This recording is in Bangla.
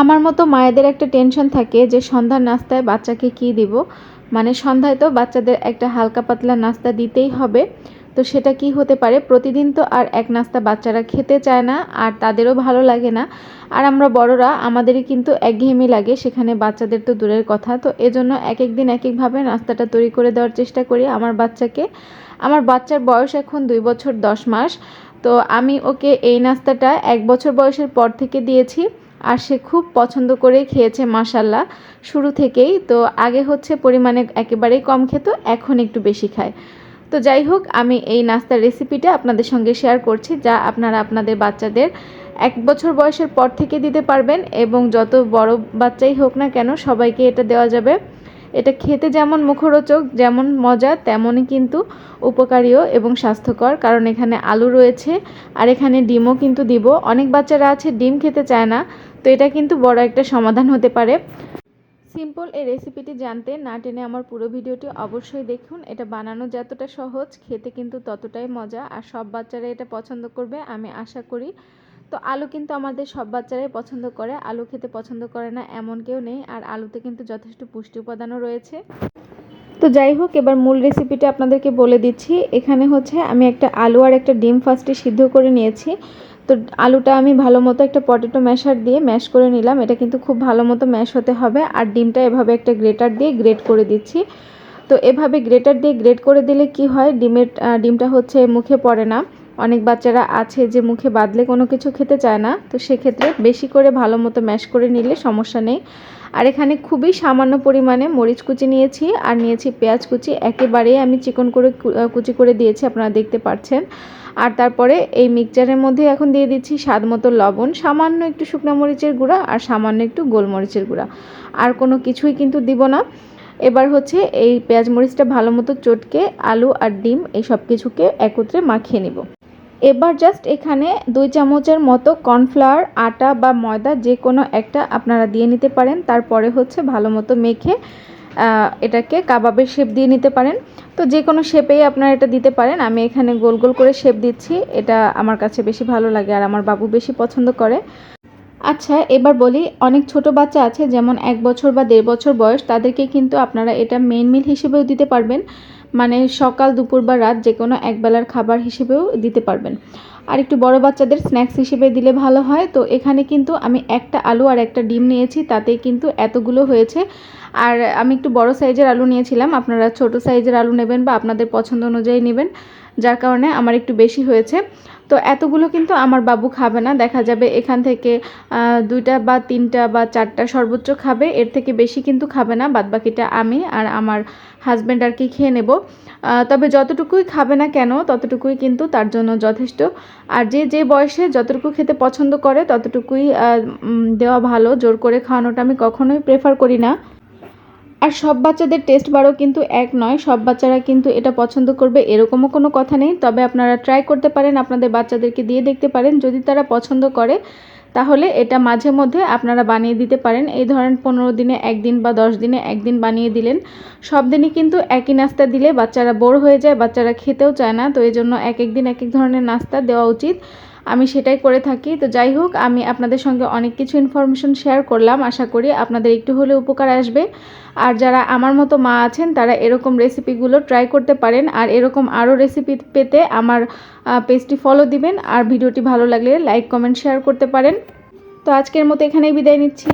আমার মতো মায়েদের একটা টেনশন থাকে যে সন্ধ্যার নাস্তায় বাচ্চাকে কি দিব? মানে সন্ধ্যায় তো বাচ্চাদের একটা হালকা পাতলা নাস্তা দিতেই হবে। তো সেটা কি হতে পারে? প্রতিদিন তো আর এক নাস্তা বাচ্চারা খেতে চায় না, আর তাদেরও ভালো লাগে না। আর আমরা বড়রা, আমাদেরই কিন্তু একঘেয়েমি লাগে, সেখানে বাচ্চাদের তো দূরের কথা। তো এজন্য এক এক দিন এক একভাবে নাস্তাটা তৈরি করে দেওয়ার চেষ্টা করি আমার বাচ্চাকে। আমার বাচ্চার বয়স এখন দুই বছর দশ মাস। তো আমি ওকে এই নাস্তাটা এক বছর বয়সের পর থেকে দিয়েছি। আর সে খুব পছন্দ করে খেয়েছে মাসাল্লাহ শুরু থেকেই তো আগে হচ্ছে পরিমাণে একেবারেই কম খেত, এখন একটু বেশি খায়। তো যাই হোক, আমি এই নাস্তার রেসিপিটা আপনাদের সঙ্গে শেয়ার করছি, যা আপনারা আপনাদের বাচ্চাদের এক বছর বয়সের পর থেকে দিতে পারবেন এবং যত বড় বাচ্চাই হোক না কেন, সবাইকে এটা দেওয়া যাবে। এটা খেতে যেমন মুখরোচক, যেমন মজা, তেমনই কিন্তু উপকারীও এবং স্বাস্থ্যকর। কারণ এখানে আলু রয়েছে আর এখানে ডিমও কিন্তু দিব। অনেক বাচ্চারা আছে, ডিম খেতে চায় না। তো এটা কিন্তু বড় একটা সমাধান হতে পারে। সিম্পল এই রেসিপিটি জানতে না টেনে আমার পুরো ভিডিওটি অবশ্যই দেখুন। এটা বানানো যতটা সহজ, খেতে কিন্তু ততটাই মজা। আর সব বাচ্চারা এটা পছন্দ করবে, আমি আশা করি। তো আলু কিন্তু আমাদের সব বাচ্চারাই পছন্দ করে। আলু খেতে পছন্দ করে না, এমন কেউ নেই। আর আলুতে কিন্তু যথেষ্ট পুষ্টি উপাদানও রয়েছে। তো যাই হোক, এবার মূল রেসিপিটা আপনাদেরকে বলে দিচ্ছি। এখানে হচ্ছে আমি একটা আলু আর একটা ডিম ফার্স্টে সিদ্ধ করে নিয়েছি। তো আলুটা আমি ভালো মতো একটা পটেটো ম্যাশার দিয়ে ম্যাশ করে নিলাম। এটা কিন্তু খুব ভালো মতো ম্যাশ হতে হবে। আর ডিমটা এভাবে একটা গ্রেটার দিয়ে গ্রেট করে দিচ্ছি। তো এভাবে গ্রেটার দিয়ে গ্রেট করে দিলে কি হয়? ডিমের ডিমটা হচ্ছে মুখে পড়ে না। অনেক বাচ্চারা আছে যে মুখে বাদলে কোনো কিছু খেতে চায় না, তো সেক্ষেত্রে বেশি করে ভালো মতো ম্যাশ করে নিলে সমস্যা নেই। আর এখানে খুবই সামান্য পরিমাণে মরিচ কুচি নিয়েছি, আর নিয়েছি পেঁয়াজ কুচি। একেবারেই আমি চিকন করে কুচি করে দিয়েছি, আপনারা দেখতে পাচ্ছেন আর তারপরে এই মিক্সচারের মধ্যে এখন দিয়ে দিচ্ছি স্বাদ মতো লবণ, সামান্য একটু শুকনো মরিচের গুঁড়া আর সামান্য একটু গোলমরিচের গুঁড়া। আর কোনো কিছুই কিন্তু দিব না। এবার হচ্ছে এই পেঁয়াজ মরিচটা ভালো মতো চটকে, আলু আর ডিম এই সব কিছুকে একত্রে মাখিয়ে নিব। এবার জাস্ট এখানে দুই চামচের মতো কর্নফ্লাওয়ার, আটা বা ময়দা যে কোনো একটা আপনারা দিয়ে নিতে পারেন। তারপরে হচ্ছে ভালো মতো মেখে এটাকে কাবাবের শেপ দিয়ে নিতে পারেন। তো যে কোনো শেপেই আপনারা এটা দিতে পারেন। আমি এখানে গোল গোল করে শেপ দিচ্ছি। এটা আমার কাছে বেশি ভালো লাগে আর আমার বাবু বেশি পছন্দ করে। আচ্ছা এবার বলি, অনেক ছোট বাচ্চা আছে, যেমন এক বছর বা দেড় বছর বয়স, তাদেরকে কিন্তু আপনারা এটা মেন মিল হিসেবেও দিতে পারবেন। মানে সকাল, দুপুর বা রাত যে কোনো একবেলার খাবার হিসেবেও দিতে পারবেন। আর একটু বড় বাচ্চাদের স্ন্যাক্স হিসেবে দিলে ভালো হয়। তো এখানে কিন্তু আমি একটা আলু আর একটা ডিম নিয়েছি তাতে কিন্তু এতগুলো হয়েছে। আর আমি একটু বড় সাইজের আলু নিয়েছিলাম। আপনারা ছোট সাইজের আলু নেবেন বা আপনাদের পছন্দ অনুযায়ী নেবেন। যার কারণে আমার একটু বেশি হয়েছে। তো এতগুলো কিন্তু আমার বাবু খাবে না। দেখা যাবে এখান থেকে দুইটা বা তিনটা বা চারটা সর্বোচ্চ খাবে। এর থেকে বেশি কিন্তু খাবে না। বাদবাকিটা আমি আর আমার হাজব্যান্ড আর কি খেয়ে নেব। তবে যতটুকুই খাবে না কেন, ততটুকুই কিন্তু তার জন্য যথেষ্ট। আর যে যে বয়সে যতটুকু খেতে পছন্দ করে, ততটুকুই দেওয়া ভালো। জোর করে খাওয়ানোটা আমি কখনোই প্রেফার করি না। আর সব বাচ্চাদের টেস্ট বারও কিন্তু এক নয়, সব বাচ্চারা কিন্তু এটা পছন্দ করবে, এরকমও কোনো কথা নেই। তবে আপনারা ট্রাই করতে পারেন, আপনাদের বাচ্চাদেরকে দিয়ে দেখতে পারেন। যদি তারা পছন্দ করে, তাহলে এটা মাঝে মধ্যে আপনারা বানিয়ে দিতে পারেন। এই ধরেন পনেরো দিনে একদিন বা দশ দিনে একদিন বানিয়ে দিলেন। সব দিনই কিন্তু একই নাস্তা দিলে বাচ্চারা বোর হয়ে যায়, বাচ্চারা খেতেও চায় না। তো এই জন্য এক এক দিন এক এক ধরনের নাস্তা দেওয়া উচিত। আমি সেটাই করে থাকি। তো যাই হোক, আমি আপনাদের সঙ্গে অনেক কিছু ইনফরমেশন শেয়ার করলাম। আশা করি আপনাদের একটু হলে উপকার আসবে। আর যারা আমার মতো মা আছেন, তারা এরকম রেসিপিগুলো ট্রাই করতে পারেন। আর এরকম আরও রেসিপি পেতে আমার পেজটি ফলো দিবেন। আর ভিডিওটি ভালো লাগলে লাইক কমেন্ট শেয়ার করতে পারেন। তো আজকের মতো এখানেই বিদায় নিচ্ছি।